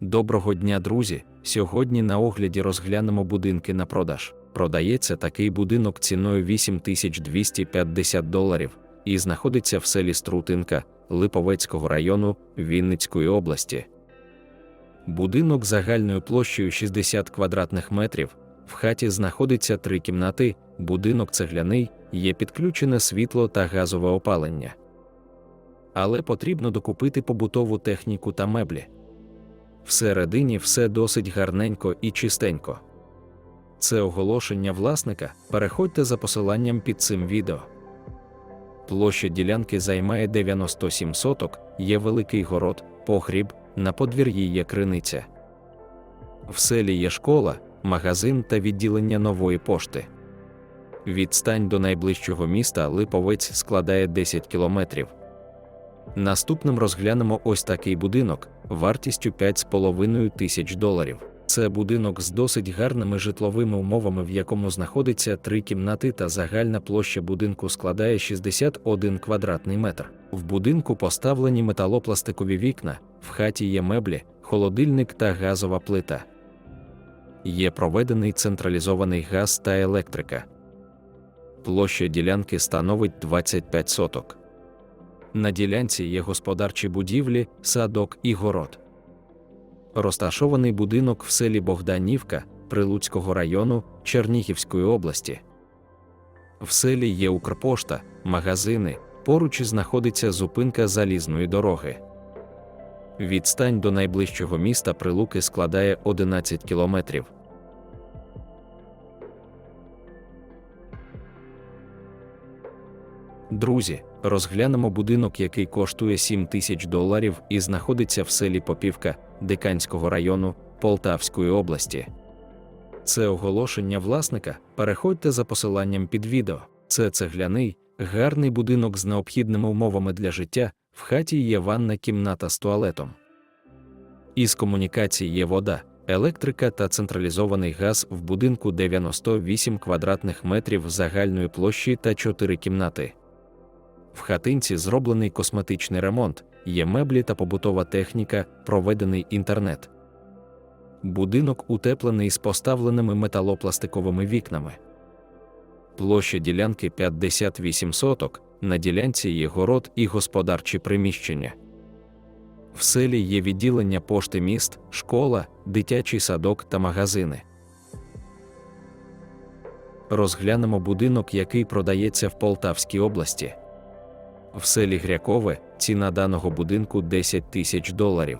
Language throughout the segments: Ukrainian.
Доброго дня, друзі! Сьогодні на огляді розглянемо будинки на продаж. Продається такий будинок ціною 8250 доларів і знаходиться в селі Струтинка Липовецького району Вінницької області. Будинок загальною площею 60 квадратних метрів. В хаті знаходиться три кімнати, будинок цегляний, є підключене світло та газове опалення. Але потрібно докупити побутову техніку та меблі. Всередині все досить гарненько і чистенько. Це оголошення власника. Переходьте за посиланням під цим відео. Площа ділянки займає 97 соток, є великий город, погріб, на подвір'ї є криниця. В селі є школа, магазин та відділення нової пошти. Відстань до найближчого міста Липовець складає 10 кілометрів. Наступним розглянемо ось такий будинок вартістю 5,5 тисяч доларів. Це будинок з досить гарними житловими умовами, в якому знаходиться три кімнати та загальна площа будинку складає 61 квадратний метр. В будинку поставлені металопластикові вікна, в хаті є меблі, холодильник та газова плита. Є проведений централізований газ та електрика. Площа ділянки становить 25 соток. На ділянці є господарчі будівлі, садок і город. Розташований будинок в селі Богданівка Прилуцького району Чернігівської області. В селі є Укрпошта, магазини, поруч знаходиться зупинка залізної дороги. Відстань до найближчого міста Прилуки складає 11 кілометрів. Друзі, розглянемо будинок, який коштує 7 тисяч доларів і знаходиться в селі Попівка Диканського району Полтавської області. Це оголошення власника. Переходьте за посиланням під відео. Це цегляний, гарний будинок з необхідними умовами для життя. В хаті є ванна кімната з туалетом. Із комунікацій є вода, електрика та централізований газ в будинку 98 квадратних метрів загальної площі та 4 кімнати. В хатинці зроблений косметичний ремонт, є меблі та побутова техніка, проведений інтернет. Будинок утеплений з поставленими металопластиковими вікнами. Площа ділянки 58 соток, на ділянці є город і господарчі приміщення. В селі є відділення пошти міст, школа, дитячий садок та магазини. Розглянемо будинок, який продається в Полтавській області. В селі Грякове ціна даного будинку 10 тисяч доларів.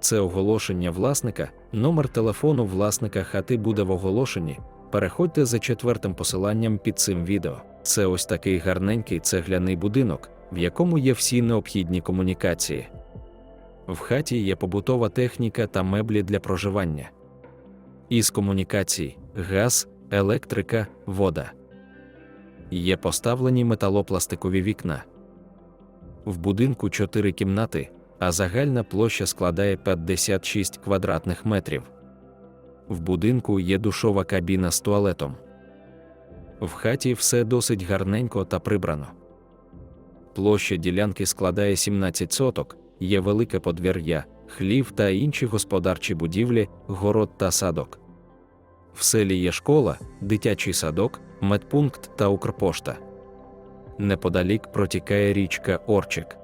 Це оголошення власника, номер телефону власника хати буде в оголошенні. Переходьте за четвертим посиланням під цим відео. Це ось такий гарненький цегляний будинок, в якому є всі необхідні комунікації. В хаті є побутова техніка та меблі для проживання. Із комунікацій газ, електрика, вода. Є поставлені металопластикові вікна. В будинку 4 кімнати, а загальна площа складає 56 квадратних метрів. В будинку є душова кабіна з туалетом. В хаті все досить гарненько та прибрано. Площа ділянки складає 17 соток, є велике подвір'я, хлів та інші господарчі будівлі, город та садок. В селі є школа, дитячий садок, медпункт та Укрпошта. Неподалік протікає річка Орчик.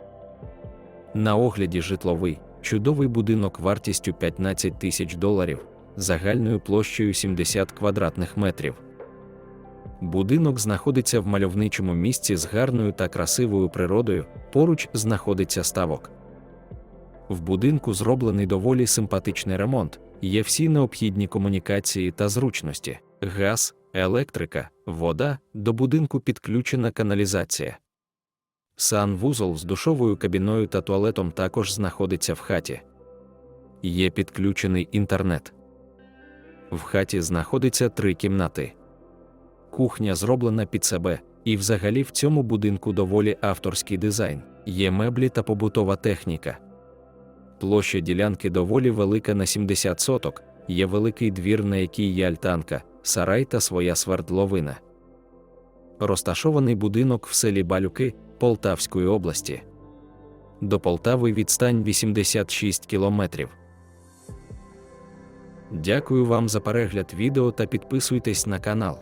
На огляді житловий, чудовий будинок вартістю 15 тисяч доларів, загальною площею 70 квадратних метрів. Будинок знаходиться в мальовничому місці з гарною та красивою природою, поруч знаходиться ставок. В будинку зроблений доволі симпатичний ремонт, є всі необхідні комунікації та зручності: газ, електрика, вода, до будинку підключена каналізація. Санвузол з душовою кабіною та туалетом також знаходиться в хаті. Є підключений інтернет. В хаті знаходиться три кімнати. Кухня зроблена під себе, і взагалі в цьому будинку доволі авторський дизайн, є меблі та побутова техніка. Площа ділянки доволі велика на 70 соток, є великий двір, на якій є альтанка, сарай та своя свердловина. Розташований будинок в селі Балюки Полтавської області. До Полтави відстань 86 кілометрів. Дякую вам за перегляд відео та підписуйтесь на канал.